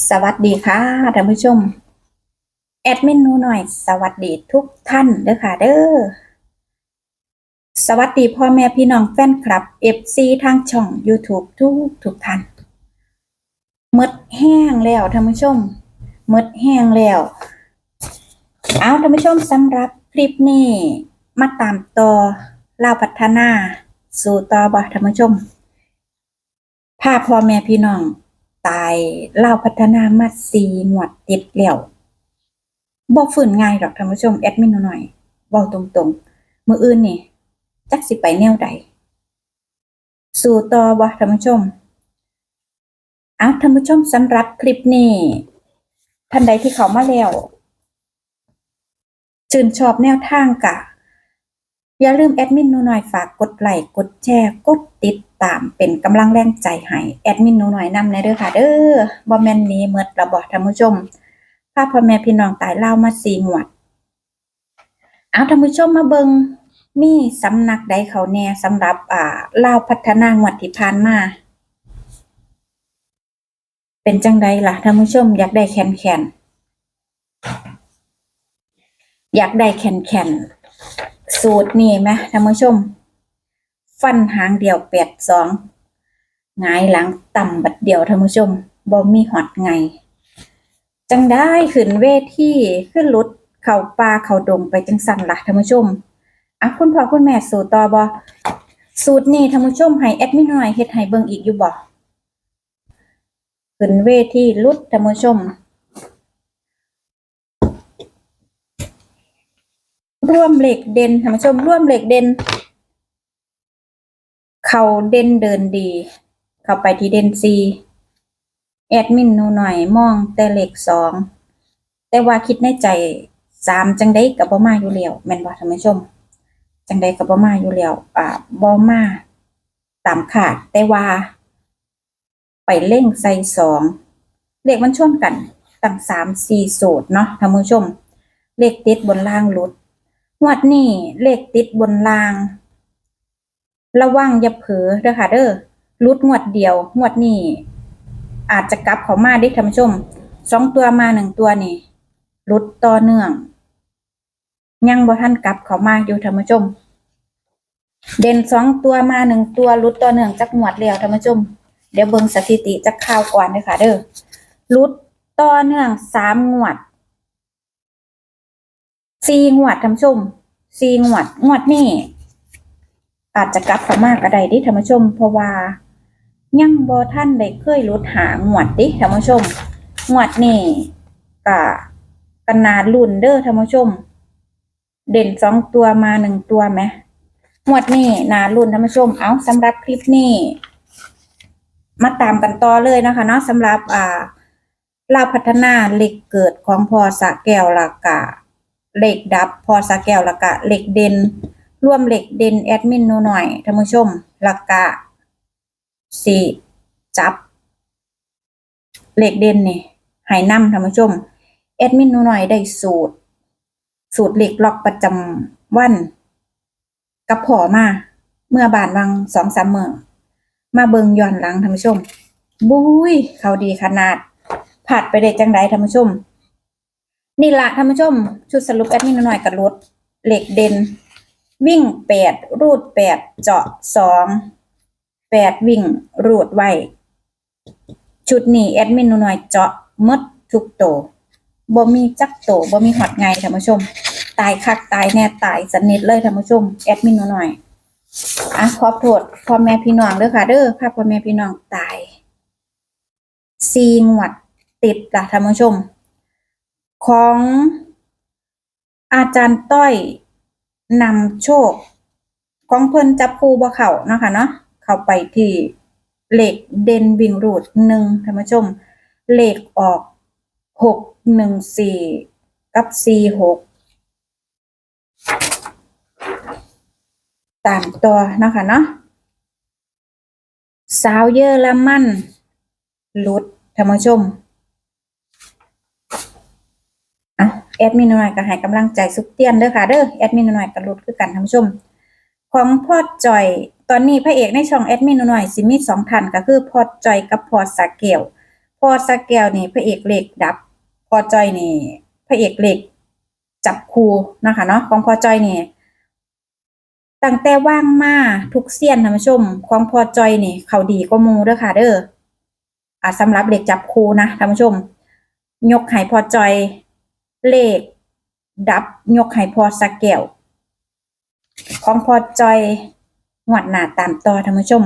สวัสดีค่ะท่านผู้ชม แอดมินนูหน่อย สวัสดีทุกท่านเด้อค่ะเด้อสวัสดีพ่อแม่พี่น้องแฟนคลับ FC ทางช่อง YouTube ทุกทุกท่านหมดแห้งแล้วท่านผู้ชมหมดแห้งแล้ว เอาท่านผู้ชมสำหรับคลิปนี้ มาตามต่อเล่าพัฒนา สู่ต่อบ่ท่านผู้ชมพาพพ่อแม่พี่น้อง ตายเล่าพัฒนามาสีหมวดติดแล้วบอกฝืนง่ายหรอกท่านผู้ชมแอดมินหน่อยบอกตรงๆ มืออื่นนี่จักสิไปแนวใด สู่ต่อบ่ท่านผู้ชมเอาท่านผู้ชมสำหรับคลิปนี้ท่านใดที่เขามาแล้วชื่นชอบแนวทางกะ อย่าลืมแอดมินหนูหน่อยฝากกดไลค์กดแชร์กดติดตามเป็นกำลังแรงใจให้แอดมินหนูหน่อยนำในเด้อค่ะเด้อบ่แมนนี้เมิดระบอกท่านผู้ชมพาพ่อแม่พี่น้องตายเล่ามาสีงวดเอาท่านผู้ชมมาเบิงมีสำนักใดเขาแน่สำหรับอ่าเล่าพัฒนางวดที่ผ่านมาเป็นจังใดล่ะท่านผู้ชมอยากได้แคนแคนอยากได้แคนแคน สูตรนี่ไหมท่านผู้ชม ฟันหางเดียวแปดสองหงายหลังต่ำบัดเดียวท่านผู้ชมบ่มีหอดไง จังได้ขึ้นเวทีขึ้นรถเข่าป่าเข่าดงไปจังสันละท่านผู้ชมอะคุณพ่อคุณแม่สูตรต่อบ่สูตรนี้ท่านผู้ชมให้แอดมินหน่อยเฮ็ดให้เบิ่งอีกอยู่บ่ขึ้นเวทีรุดท่านผู้ชม ร่วมเหล็กเด่นท่านผู้ชมร่วมเหล็กเด่น เขาเด่นเดินดี เข้าไปที่เด่นซีแอดมินหนูหน่อยมองแต่เหลขสองแต่ว่าคิดในใจสามจังได้กับบ่มาอยู่แล้วแม่นบ่ท่านผู้ชม จังได้กับบ่มาอยู่แล้วอ่าบ่มาตามขาดแต่ว่า ไปเล่งใส่สองเลขมันชนกันตั้งสามสี่สูตรเนาะท่านผู้ชม เลขติดบนล่างลุด วดนี้เลขติดบนล่าง ระวังอย่าเผลอเด้อค่ะเด้อรุดงวดเดียว งวดนี้อาจจะกลับเขามาได้ท่านผู้ชมสองตัวมาหนึ่งตัวนี่รุดต่อเนื่อง ยังบ่ทันกลับเขามาอยู่ท่านผู้ชม เด่นสองตัวมาหนึ่งตัวรุดต่อเนื่องจักงวดแล้วท่านผู้ชม เดี๋ยวเบิ่งสถิติจักข่าวก่อนเด้อค่ะเด้อรุดต่อเนื่องสามงวด สี่งวดท่านผู้ชมสี่งวดงวดนี้อาจจะกลับเขามาก็ไดดิท่านผู้ชม เพราะว่ายังบ่ท่านได้เคยลดหางวดดิท่านผู้ชมงวดนี่ก็กันนาดรุ่นเด้อท่านผู้ชม เด่นสองตัวมาหนึ่งตัวไหมงวดนี่นารุ่นท่านผู้ชม เอาสำหรับคลิปนี้มาตามกันต่อเลยนะคะเนาะสำหรับอ่าลาพัฒนาเหล็กเกิดของพอสะแก้วละกะ เหล็กดับพอสะแก้วละกะเหล็กเด่นร่วมเหล็กเด่นแอดมินนูหน่อยท่านผู้ชมลักะสี่จับเหล็กเด่นนี่ให้นำท่านผู้ชมแอดมินนูหน่อยได้สูตร สูตรเหล็กล็อกประจำวัน กับพอมาเมื่อบานวังสองสามเมื่อมาเบิงย้อนหลังท่านผู้ชมบุ้ยเขาดีขนาดผัดไปได้จังไดท่านผู้ชม นี่ละท่านผู้ชม ชุดสรุปแอดมินหน่อยกับรถเหล็กเด่น วิ่งแปดรูดแปดเจาะสองแปดวิ่งรูดไว้ ชุดนี้แอดมินหน่อยเจาะมดทุกโตบ่มีจักโตบ่มีหอดไงท่านผู้ชม ตายคักตายแน่ตายสนิทเลยท่านผู้ชมแอดมินหน่อยอะขอโทษพ่อแม่พี่น้องเด้อค่ะเด้อพาพ่อแม่พี่น้องตายซีงวดติดละท่านผู้ชม ของอาจารย์ต้อยนำโชค ของเพิ่นจับคูบ่เข้าเนาะค่ะเนาะเข้าไปที่เหลขเดนวิ่งรูดหนึ่งท่านผู้ชมเหลขออกหกหนึ่งสี่กับสี่หกตามตัวเนาะค่ะเนาะสาวเยอรมันหลุดท่านผู้ชม อะ แอดมินหน่อยก็ให้กำลังใจสุกเตียนเด้อค่ะเด้อแอดมินหน่อยก็รุดคือกันท่านผู้ชม ของพอดจอย ตอนนี้พระเอกในช่องแอดมินหน่อยสิมีสองท่านก็คือพอดจอยกับพอดสาเกลพพอสกแก้วนี่พระเอกเหล็กดับพอจอยนี่พระเอกเหล็กจับคูนะคะเนาะของพอจอยนี่ตั้งแต่ว่างมาทุกเสี้ยนท่านผู้ชม ของพอจอยนี่เขาดีก็มูเด้อค่ะเด้ออ่าสำหรับเหล็กจับคูนะท่านผู้ชม ยกให้พอจอย เลข ดับยกให้พอสกแก้ว ของพอจอยหวดหนาตามต่อท่านผู้ชม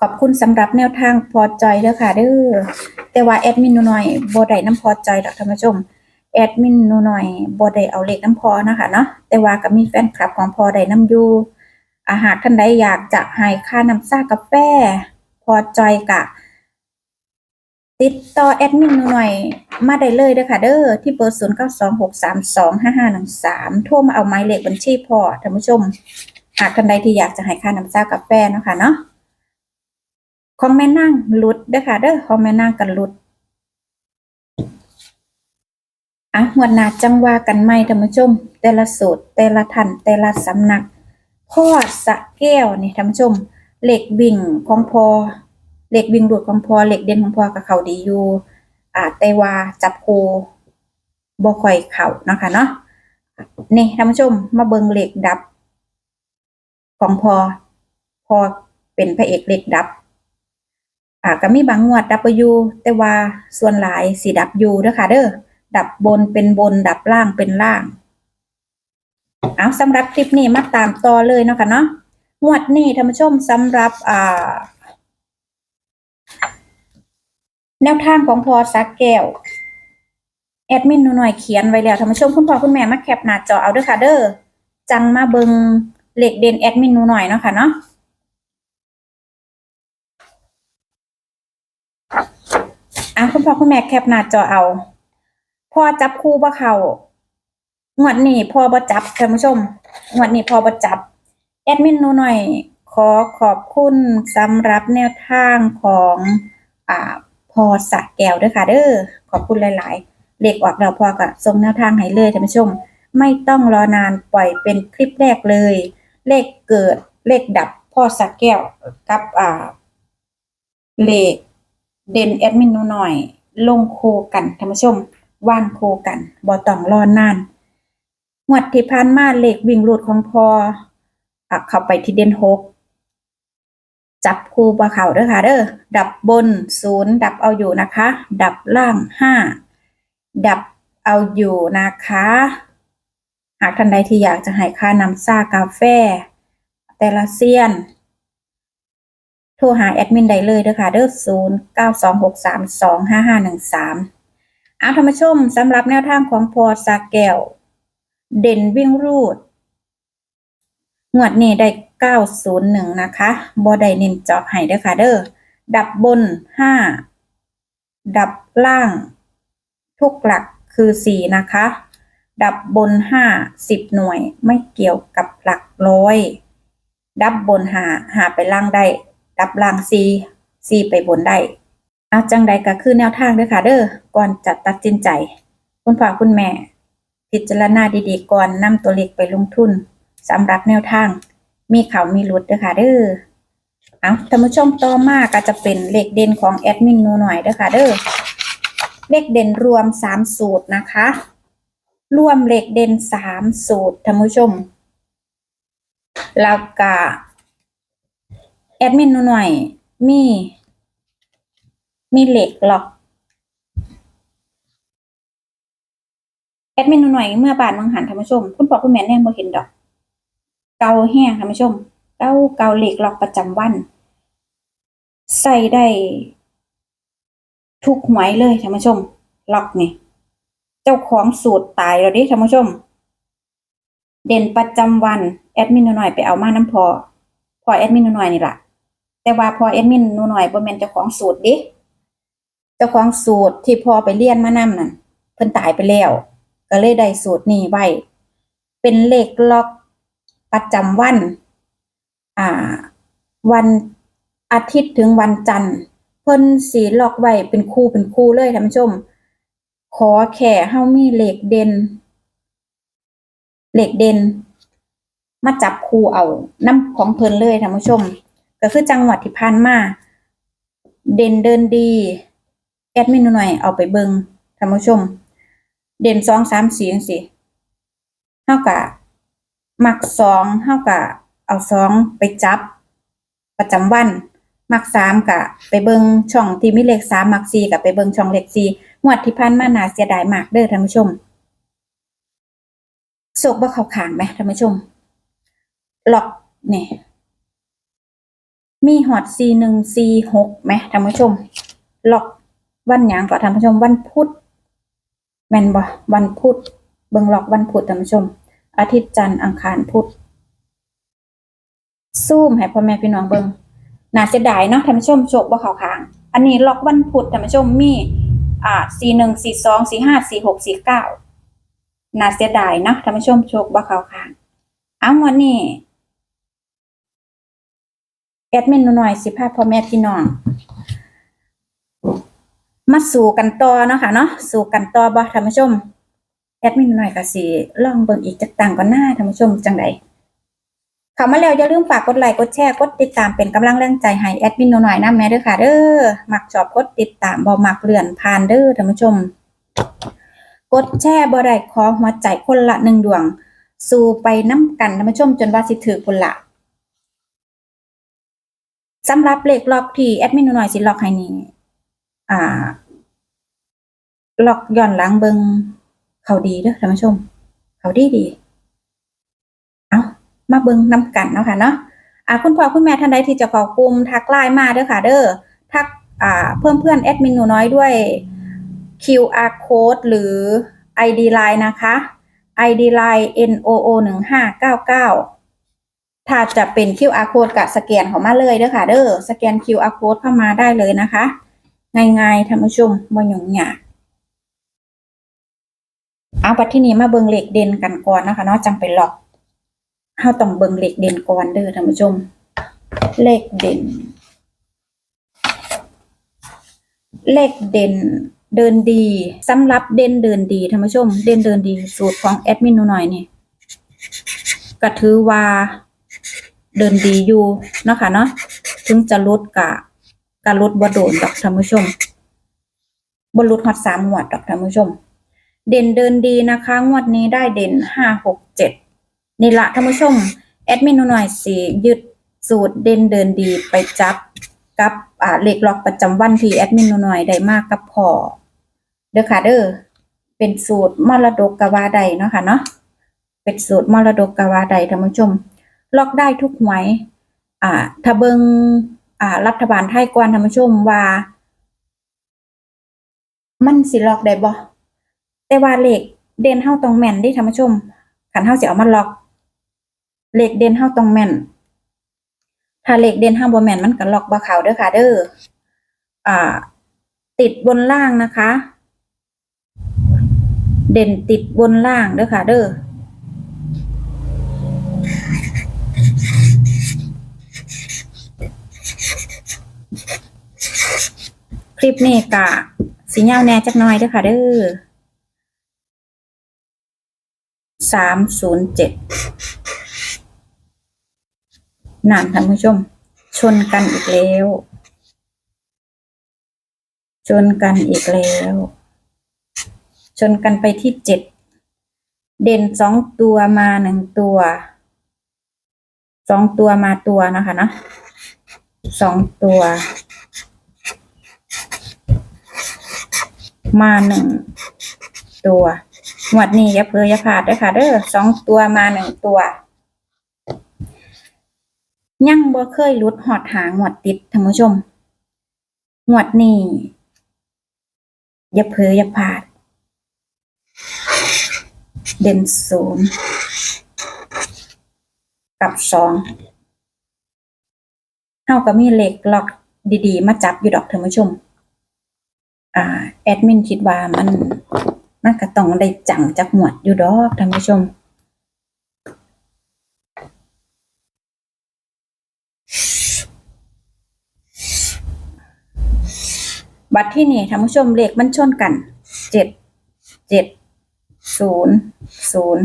ขอบคุณสำหรับแนวทางพอจอยเด้อค่ะเด้อแต่ว่าแอดมินหนูหน่อยบ่ได้น้ำพอจอยดอกท่านผู้ชมแอดมินหนูหน่อยบ่ได้เอาเลขน้ำพอนะคะเนาะแต่ว่าก็มีแฟนคลับของพอได้น้ำอยู่อาหากท่านใดอยากจะให้ค่าน้ำซ่ากาแฟพอจอยกะ ติดต่อแอดมินหน่อยมาได้เลยเด้อค่ะเด้อที่เบอร์0 9 2 6 3 2 5 5 1 3โทรมาเอาหมายเลขบัญชีพอท่านผู้ชม หากท่านใดที่อยากจะให้ค่าน้ำซ่ากาแฟเนาะค่ะเนาะของแม่นั่งลุดเด้อค่ะเด้อของแม่นั่งกันลุดอะหัวหน้าจังว่ากันไหมท่านผู้ชม แต่ละสูตรแต่ละท่านแต่ละสำนักพ่อสะแก้วนี่ท่านผู้ชมเหล็กบิ่งของพอ เหล็กบิ่งหลุดของพอเหล็กเด่นของพอกับเขาดีอยู่อ่าแต่ว่าจับคูบ่ค่อยเข่านะคะเนาะนี่ท่านผู้ชมมาเบิงเหล็กดับ ของพอพอเป็นพระเอกเหล็กดับอ่าก็มีบางงวดดับยูแต่ว่าส่วนหลายสีดับยูเด้อค่ะเด้อดับบนเป็นบนดับล่างเป็นล่าง เอาสำหรับคลิปนี้มาตามต่อเลยเนาะค่ะเนาะงวดนี้ท่านผู้ชมสำหรับอ่า แนวทางของพอสักแก้ว แอดมินหนูหน่อยเขียนไว้แล้วท่านผู้ชมคุณพ่อคุณแม่มาแคปหน้าจอเอาเด้อค่ะเด้อจังมาเบิงเหล็กเด่นแอดมินหนูหน่อยเนาะค่ะเนาะอะคุณพ่อคุณแม่แคปหน้าจอเอาพอจับคู่บ่เขางวดนี้พอบ่จับท่านผู้ชมงวดนี้พอบ่จับ แอดมินหนูหน่อย ขอขอบคุณสำหรับแนวทางของอ่าพอสะแก้วด้วยค่ะเด้อขอบคุณหลาย ๆ เลขออกแล้วพอก็ส่งแนวทางให้เลยท่านผู้ชม ไม่ต้องรอนานปล่อยเป็นคลิปแรกเลย เลขเกิดเลขดับพ่อสะแก้วกับอ่าเลขเด่นแอดมินหนูหน่อย ลงโคกันท่านผู้ชม ว่างโคกันบ่ต้องรอนานงวดที่ผ่านมาเลขวิ่งรูดของพออะเข้าไปที่เด่นหก จับคู่บ่เข้าเด้อค่ะเด้อดับบนศูนย์ดับเอาอยู่นะคะ ดับล่างห้าดับเอาอยู่นะคะ หากท่านใดที่อยากจะให้ค่าน้ำซ่ากาแฟ แต่ละเซียน โทรหาแอดมินได้เลยเด้อค่ะเด้อศูนย์เก้าสองหกสามสองห้าห้าหนึ่งสามอาท่านผู้ชมสำหรับแนวทางของพอสาแก้ว เด่นวิ่งรูดงวดนี้ได้ เก้าศูนย์หนึ่งนะคะบอได้เน้นเจาะให้เด้อค่ะเด้อ ดับบนห้าดับล่าง ทุกหลักคือสี่นะคะ ดับบนห้าสิบหน่วยไม่เกี่ยวกับหลักร้อย ดับบนหาหาไปล่างได้ ดับล่างซีซีไปบนได้เอาจังใดก็คือแนวทางเด้อค่ะเด้อ ก่อนจะตัดสินใจ คุณพ่อคุณแม่ พิจารณาดีๆก่อนนำตัวเลขไปลงทุนสำหรับแนวทาง มีเขามีรุดเด้อค่ะเด้อเอาท่านผู้ชมต่อมาก็จะเป็นเลขเด่นของแอดมินนูหน่อยเด้อค่ะเด้อเลขเด่นรวมสามสูตรนะคะ รวมเลขเด่นสามสูตรท่านผู้ชม แล้วก็แอดมินนูหน่อย มี มีเหล็กหรอกแอดมินหนูหน่อยเมื่อบานวังหันท่านผู้ชม คุณพ่อคุณแม่แน่บ่เห็นดอก เกาแห้งท่านผู้ชม เกาเกาเหล็กหลอกประจำวัน ใส่ได้ ทุกหวยเลยท่านผู้ชม ล็อกนี่ เจ้าของสูตรตายแล้วดิท่านผู้ชม เด่นประจำวัน แอดมินหนูหน่อยไปเอามาน้ำพอ พอแอดมินหนูหน่อยนี่แหละแต่ว่าพอแอดมินหนูหน่อยบ่แม่นเจ้าของสูตรดิ เจ้าของสูตรที่พอไปเรียนมานำนั่นเพิ่นตายไปแล้ว ก็เลยได้สูตรนี้ไว้ เป็นเลขล็อก ประจำวัน อ่า วันอาทิตย์ถึงวันจันทร์เพิ่นสีล็อกไว้เป็นคู่เป็นคู่เลยท่านผู้ชม ขอแค่เฮามีเหลขเด่นเหลขเด่นมาจับคู่เอาน้ำของเพิ่นเลยท่านผู้ชม ก็คือจังหวัดที่ผ่านมาเด่นเดินดี แอดมินหน่อยเอาไปเบิงท่านผู้ชม เด่นสองสามสี่จังซี่เท่ากับ มักสองเท่ากับเอาสองไปจับ ประจำวัน มักสามกะ ไปเบิงช่องที่มีเลขสามมักสี่กับไปเบิงช่องเลขสี่งวดที่ผ่านมานาเสียดายมากเด้อท่านผู้ชมโศกบ่เข้าขางไหมท่านผู้ชมหลอกเนี่ยมีฮอดสี่หนึ่งสี่หกไหมท่านผู้ชมหลอกวันหยังก็ท่านผู้ชมวันพุธแม่นบ่วันพุธเบิงหลอกวันพุธท่านผู้ชม อาทิตย์จันทร์อังคารพุธซูมให้พ่อแม่พี่น้องเบิ่งน่าเสียดายเนาะท่านผู้ชมโชคบ่เข้าข้าง อันนี้ล็อกวันพุธท่านผู้ชมมี อ่าสี่หนึ่งสี่สองสี่ห้าสี่หกสี่เก้าน่าเสียดายเนาะท่านผู้ชมโชคบ่เข้าข้างเอาวันนี้แอดมินหน่อยสิพาพ่อแม่พี่น้อง มาสู่กันต่อเนาะค่ะเนาะสู่กันต่อบ่ท่านผู้ชม แอดมินหน่อยก็สิลองเบิ่งอีกจักตังก่อนหน้าท่านผู้ชมจังใดเข้ามาแล้วอย่าลืมฝากกดไลค์กดแชร์กดติดตามเป็นกำลังแรงใจให้แอดมินหน่อยนำแม่เด้อค่ะเด้อมักชอบกดติดตามบ่มักเลื่อนผ่านเด้อท่านผู้ชม กดแชร์บ่ได้ขอหัวใจคนละหนึ่งดวง สู่ไปน้ำกันท่านผู้ชมจนว่าสิถือคนละสำหรับเลขล็อกที่แอดมินหน่อยสิล็อกให้นี่อ่าล็อกย้อนหลังเบิง เขาดีเด้อท่านผู้ชม เขาดีดีเอามาเบิ้งน้ำกันเนาะค่ะเนาะอ่าคุณพ่อคุณแม่ท่านใดที่จะขอกลุ่มทักไลน์มาเด้อค่ะ เด้อทักอ่าเพิ่มเพื่อนแอดมินหนูน้อยด้วย QR code หรือ ID line นะคะ ID line NOO หนึ่งห้าเก้าเก้าถ้าจะเป็น QR code กับสแกนเข้ามาเลยเด้อค่ะ เด้อสแกน QR code เข้ามาได้เลยนะคะ ง่ายๆท่านผู้ชมบ่ยุ่งยาก เอาปัดที่นี้มาเบิงเหล็กเด่นกันก่อนนะคะเนาะจังไปล็อกเฮาต้องเบิงเหล็กเด่นก่อนเด้อท่านผู้ชมเลขเด่น เลขเด่นเดินดีสำหรับเด่นเดินดีท่านผู้ชม เด่นเดินดีสูตรของแอดมินหนูหน่อยนี่ก็ถือว่าเดินดีอยู่นะคะเนาะถึงจะลดกะกะลดบ่โดนดอกท่านผู้ชมบ่ลดฮอดสามงวดดอกท่านผู้ชม เด่นเดินดีนะคะ งวดนี้ได้เด่นห้าหกเจ็ดนี่ละท่านผู้ชม แอดมินหน่อยสิยึดสูตรเด่นเดินดีไปจับกับอ่าเลขล็อกประจำวันที่แอดมินหน่อยได้มากกับพอเด้อค่ะเด้อเป็นสูตรมรดกกวาใดเนาะค่ะเนาะเป็นสูตรมรดกกวาใดท่านผู้ชม ล็อกได้ทุกหวยอ่าถ้าเบิงอ่ารัฐบาลไทยก่อนท่านผู้ชมว่า มันสิล็อกได้บ่ แต่ว่าเลขเด่นเฮาต้องแม่นเดิท่านผู้ชมคันเฮาสิเอามาล็อก เลขเด่นเฮาต้องแม่น ถ้าเลขเด่นเฮาบ่แม่นมันก็ล็อกบ่เข้าเด้อค่ะ เด้ออ่า ติดบนล่างนะคะ เด่นติดบนล่างเด้อค่ะ เด้อคลิปนี้กะสียาแน่จักหน่อยเด้อค่ะ เด้อ สามศูนย์เจ็ดนานท่านผู้ชม ชนกันอีกแล้ว ชนกันอีกแล้ว ชนกันไปที่เจ็ด เด่นสองตัวมาหนึ่งตัว สองตัวมาตัวนะคะเนาะสองตัว มาหนึ่งตัว หมวดนี้อย่าเพลออย่าพลาดด้อค่ะ เด้อสองตัวมาหนึ่งตัว ยังบ่เคยลุดหอดหางหวดติดท่านผู้ชมหวดนี้อย่าเพลออย่าพลาด เด่นศูนย์กับสองเท่ากับมีเหล็กล็อกดีๆ มาจับอยู่ดอกท่านผู้ชม อ่า แอดมินคิดว่ามัน มันก็ต้องได้จังจากหมวดอยู่ดอกท่านผู้ชม บัตรที่นี่ท่านผู้ชมเลขมันชนกันเจ็ดเจ็ดศูนย์ศูนย์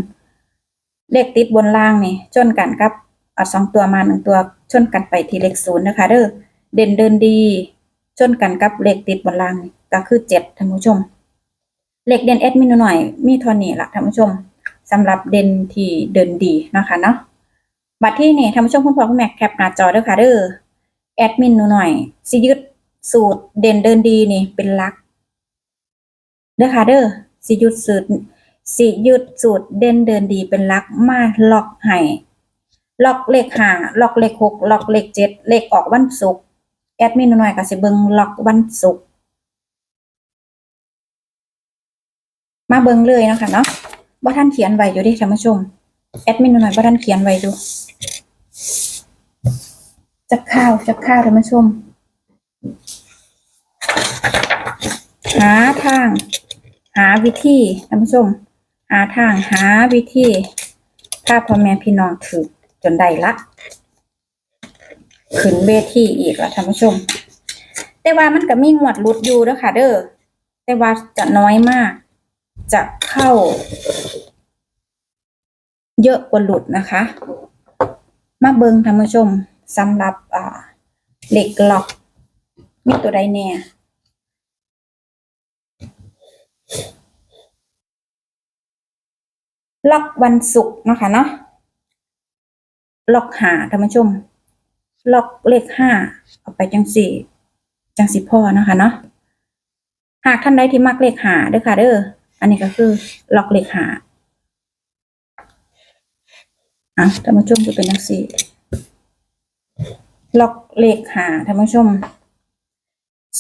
เลขติดบนล่างนี่ชนกันกับเอาสองตัวมาหนึ่งตัวชนกันไปที่เลขศูนย์นะคะเด้อเด่นเดินดีชนกันกับเลขติดบนล่างก็คือเจ็ดท่านผู้ชม เลขเด่นแอดมินหน่อย มีเท่านี้ละท่านผู้ชมสำหรับเด่นที่เดินดีนะคะเนาะบัดที่นี่ท่านผู้ชมคุณพ่อคุณแม่แคปหน้าจอเด้อค่ะเด้อแอดมินหน่อยสิยึดสูตรเด่นเดินดีนี่เป็นลักเด้อค่ะเด้อสิยึดสูตรสิยึดสูตรเด่นเดินดีเป็นลักมาล็อกให้ล็อกเลขห้าล็อกเลขหกล็อกเลขเจ็ดเลขออกวันศุกร์แอดมินหน่อยก็สิเบิ่งล็อกวันศุกร์ มาเบิ่งเลยเนาะคะเนาะบ่ท่านเขียนไว้อยู่ดิท่านผู้ชม แอดมินหน่อยบ่ท่านเขียนไว้อยู่จักข้าวจักข้าวท่านผู้ชม หาทาง หาวิธีท่านผู้ชม หาทางหาวิธีถ้าพ่อแม่พี่น้องถือจนได้ละขึ้นเวทีอีกละท่านผู้ชม แต่ว่ามันก็มีงวดหลุดอยู่เด้อค่ะ เด้อแต่ว่าจะน้อยมาก จะเข้า เยอะกว่าหลุดนะคะ มาเบิงท่านผู้ชมสำหรับอ่าเหล็กล็อกมีตัวใดแน่ล็อกวันศุกร์นะคะเนาะล็อกหาท่านผู้ชมล็อกเลขห้าเอาไปจังสี่จังสิพ่อนะคะเนาะหากท่านใดที่มักเลขหาเด้อค่ะเด้อ อันนี้ก็คือล็อกเลขหาอะท่านผู้ชมจะเป็นจังสี่ล็อกเลขหาท่านผู้ชม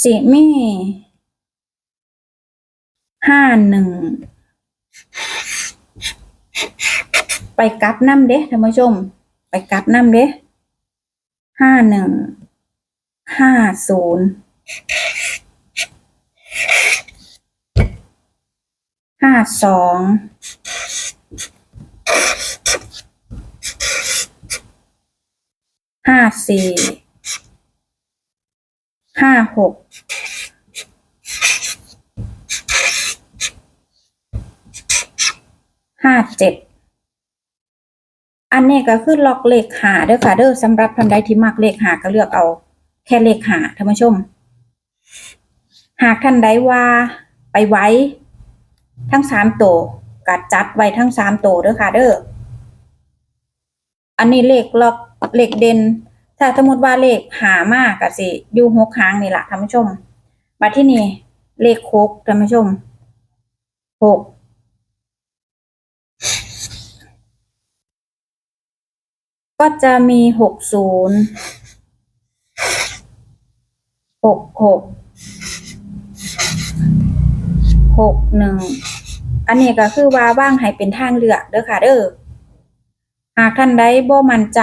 สิมีห้าหนึ่งไปกลับน้ำเด้ท่านผู้ชม ไปกลับน้ำเด้ห้าหนึ่งห้าศูนย์ ห้าสองห้าสี่ห้าหกห้าเจ็ดอันนี้ก็คือล็อกเลขหาเด้อค่ะเด้อสำหรับท่านใดที่มักเลขหาก็เลือกเอา แค่เลขหาท่านผู้ชม หากท่านใดว่าไปไว้ ทั้งสามตัวกัดจัดไว้ทั้งสามตัวเด้อค่ะ เด้ออันนี้เลขล็อกเลขเด่นถ้าสมมติว่าเลขหามากก็สิอยู่หกครั้งนี่แหละท่านผู้ชมมาที่นี่เลขหกท่านผู้ชมหกก็จะมีหกศูนย์หกหก หกหนึ่งอันนี้ก็คือว่าว่างให้เป็นทางเลือกเด้อค่ะเด้อหากท่านใดบ่มั่นใจ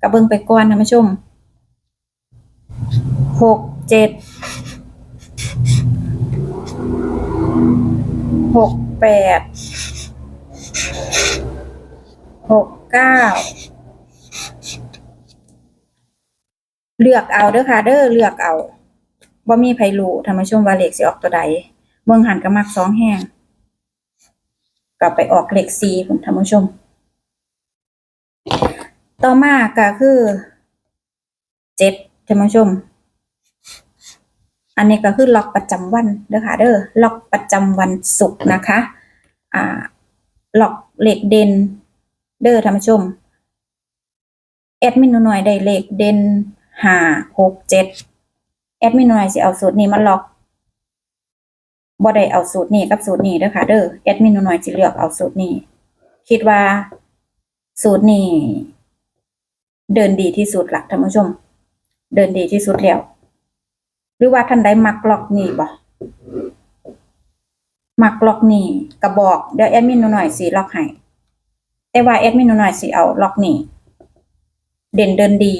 ก็เบิ่งไปก่อนท่านผู้ชมหกเจ็ดหกแปดหกเก้าเลือกเอาเด้อค่ะเด้อเลือกเอาบ่มีไผรู้ท่านผู้ชมว่าเลขสิออกตัวใด เมืองหันก็มักสองแห้งกลับไปออกเลขสี่คุณท่านผู้ชม ต่อมาก็คือเจ็ดท่านผู้ชม อันนี้ก็คือล็อกประจำวันเด้อค่ะเด้อล็อกประจำวันศุกร์นะคะ อ่าล็อกเลขเด่นเด้อท่านผู้ชมแอดมินหน่อยได้เลขเด่นห้าหกเจ็ดแอดมินหน่อยสิเอาสูตรนี้มาล็อก บ่ได้เอาสูตรนี้กับสูตรนี้เด้อค่ะ เด้อแอดมินหน่อยสิเลือกเอาสูตรนี้ คิดว่า สูตรนี้ เดินดีที่สุดละท่านผู้ชม เดินดีที่สุดแล้วหรือว่าท่านใดมักล็อกนี่บ่มักล็อกนี่ก็บอกเดี๋ยวแอดมินหน่อยสิล็อกให้แต่ว่าแอดมินหน่อยสิเอาล็อกนี่เด่นเดินดี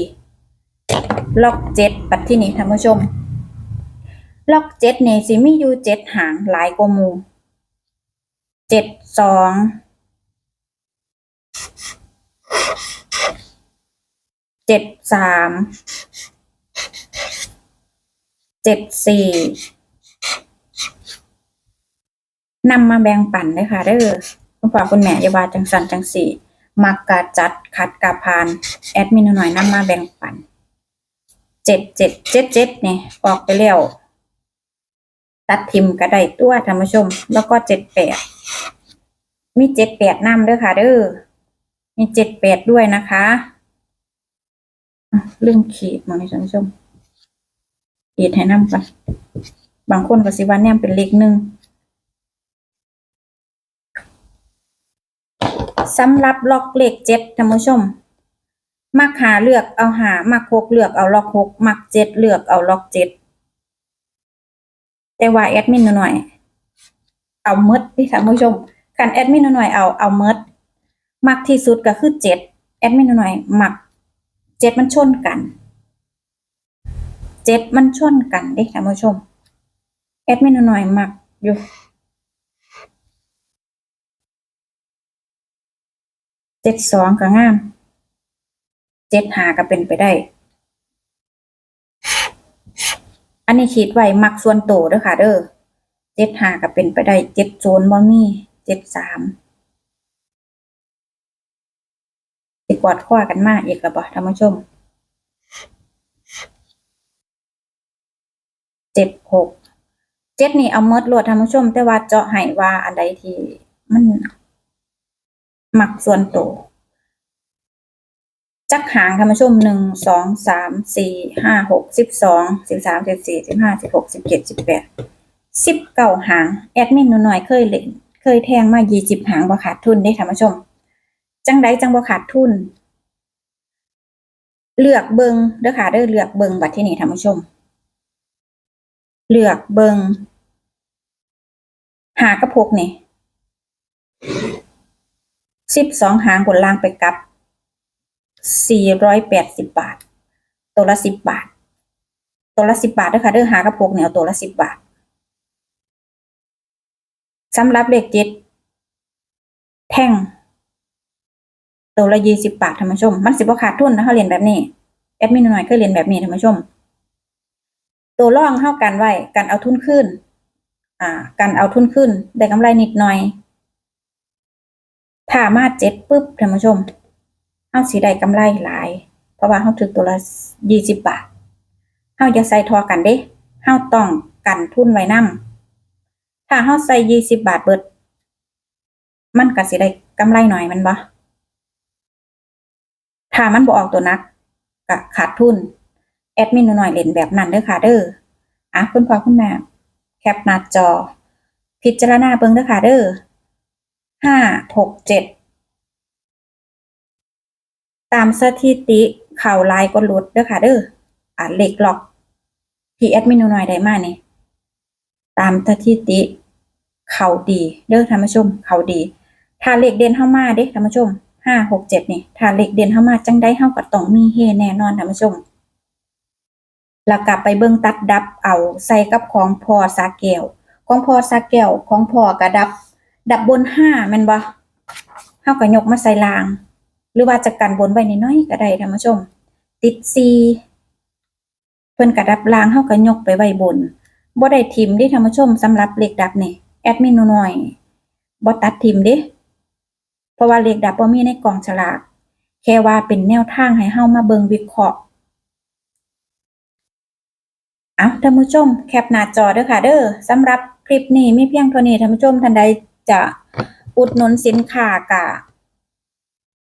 ล็อกเจ็ดปัดที่นี่ท่านผู้ชม ล็อกเจ็ดเนี่สิมีอยู่เจ็ดหางหลายกว่าหมูเจ็ดสองเจ็ดสามเจ็ดสี่นำมาแบ่งปันเลยค่ะเด้อคุณพ่อคุณแม่ยาวาจังสันจังสี่มักกะจัดคัดกะพาน แอดมินหน่อยนำมาแบ่งปันเจ็ดเจ็ดเจ็ดเจ็ดเนี่ยออกไปแล้ว ตัดทิมก็ได้ตัวท่านผู้ชม แล้วก็เจ็ดแปดมีเจ็ดแปดนำเด้อค่ะเด้อมีเจ็ดแปดด้วยนะคะอะลืมขีดมาในท่านผู้ชมขีดให้นำกันบางคนก็สิว่าเนี่ยเป็นเลขหนึ่งสำหรับล็อกเลขเจ็ดท่านผู้ชม มักหาเลือกเอาหา มักหกเลือกเอาล็อกหกมักเจ็ดเลือกเอาล็อกเจ็ด แต่ว่าแอดมินหน่อยเอาเมดที่ท่านผู้ชมคันแอดมินหน่อยเอาเอาเมดมักที่สุดก็คือเจ็ดแอดมินหน่อยมักเจ็ดมันชนกันเจ็ดมันชนกันเด้ท่านผู้ชมแอดมินหน่อยมักอยู่เจ็ดสองก็งามเจ็ดหาก็เป็นไปได้ อันนี้ขีดไว้มักส่วนโตเด้อค่ะ เด้อเจ็ดหาก็เป็นไปได้เจ็ดโซนบ่มีเจ็ดสามสิกวดข้อกันมากอีกแล้วบ่ท่านผู้ชมเจ็ดหกเจ็ดนี่เอาเมดโหลดท่านผู้ชม แต่ว่าเจาะให้ว่าอันใดที่มันมักส่วนโต จักหางท่านผู้ชมหนึ่งสองสามสี่ห้าหกสิบสองสิบสามสิบสี่สิบห้าสิบหกสิบเจ็ดสิบแปดสิบเก้าหาง แอดมินหนูหน่อยเคยเล่น เคยแทงมายี่สิบหางบ่ขาดทุนได้ท่านผู้ชม จังใดจังบ่ขาดทุน เลือกเบิงเด้อค่ะเด้อเลือกเบิงบัดที่นี่ท่านผู้ชม เลือกเบิงหากระพกนี่สิบสองหางบนล่างไปกลับ สี่ร้อยแปดสิบบาท ตัวละสิบบาท ตัวละสิบบาทด้อค่ะเด้อหากระปุกเนี่ยเอาตัวละสิบบาทสำหรับเลขเจ็ดแท่ง ตัวละยี่สิบบาทท่านผู้ชม มันสิบ่ขาดทุนนะเขาเรียนแบบนี้ แอดมินหน่อยเคยเรียนแบบนี้ท่านผู้ชม ตัวร่องเท่ากันไว้กันเอาทุนขึ้น อ่ากันเอาทุนขึ้น ได้กำไรนิดหน่อยถ้ามาเจ็ดปุ๊บท่านผู้ชม เฮาสิได้กำไรหลาย เพราะว่าเฮาถึกตัวละยี่สิบบาทเฮาอย่าใส่ทอกันเด้เฮาต้องกันทุนไว้นำถ้าเฮาใส่ยี่สิบบาทเบิด มันก็สิได้กำไรหน่อยมันบ่ถ้ามันบ่ออกตัวนักก็ขาดทุน แอดมินหน่อยเล่นแบบนั้นเด้อค่ะเด้ออะคุณพ่อคุณแม่แคปหน้าจอ พิจารณาเบิ่งเด้อค่ะเด้อห้าหกเจ็ด ตามสถิติข่าวลายก็ลดเด้อค่ะ เด้ออ่าเหลขล็อกที่แอดมินหน่อยได้มานี่ตามสถิติเขาดีเด้อท่านผู้ชมเขาดีถ้าเลขเด่นเข้ามาเด้ท่านผู้ชมห้าหกเจ็ดนี่ถ้าเลขเด่นเข้ามาจังได้เข้ากับต้องมีเฮแน่นอนท่านผู้ชมแล้วกลับไปเบิ่งตัดดับเอาใส่กับของพอสาแก้วของพอสาแก้วของพอกระดับ ดับบนห้าแมันบ่เฮาก็ยกมาใส่ลาง หรือว่าจะกันบนไว้น้อยๆก็ได้ท่านผู้ชม ติดซีเพิ่นกระดับลางเฮาก็ยกไปไว้บนบ่ได้ทิมด้ท่านผู้ชมสำหรับเลขดับนี่แอดมินน้อยบ่ตัดทิมด้เพราะว่าเลขดับบ่มีในกล่องฉลากแค่ว่าเป็นแนวทางให้เฮามาเบิงวิเคราะห์เอาท่านผู้ชม แคปหน้าจอเด้อค่ะ เด้อสำหรับคลิปนี้มีเพียงเท่านี้ท่านผู้ชมท่านใดจะอุดหนุนสินค้ากะ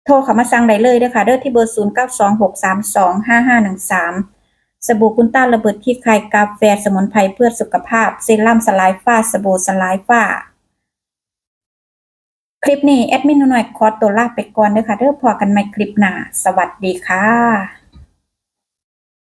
โทรเข้ามาสั่งได้เลยเด้อค่ะเด้อที่เบอร์ 0 9 2 6 3 2 5 5 1 3 สบู่คุณต้านระเบิดที่ไข่กาแฟสมุนไพรเพื่อสุขภาพ เซรั่มสลายฝ้า สบู่สลายฝ้า คลิปนี้แอดมินหน่อยขอตัวลาไปก่อนเด้อค่ะเด้อพอกันใหม่คลิปหน้า สวัสดีค่ะ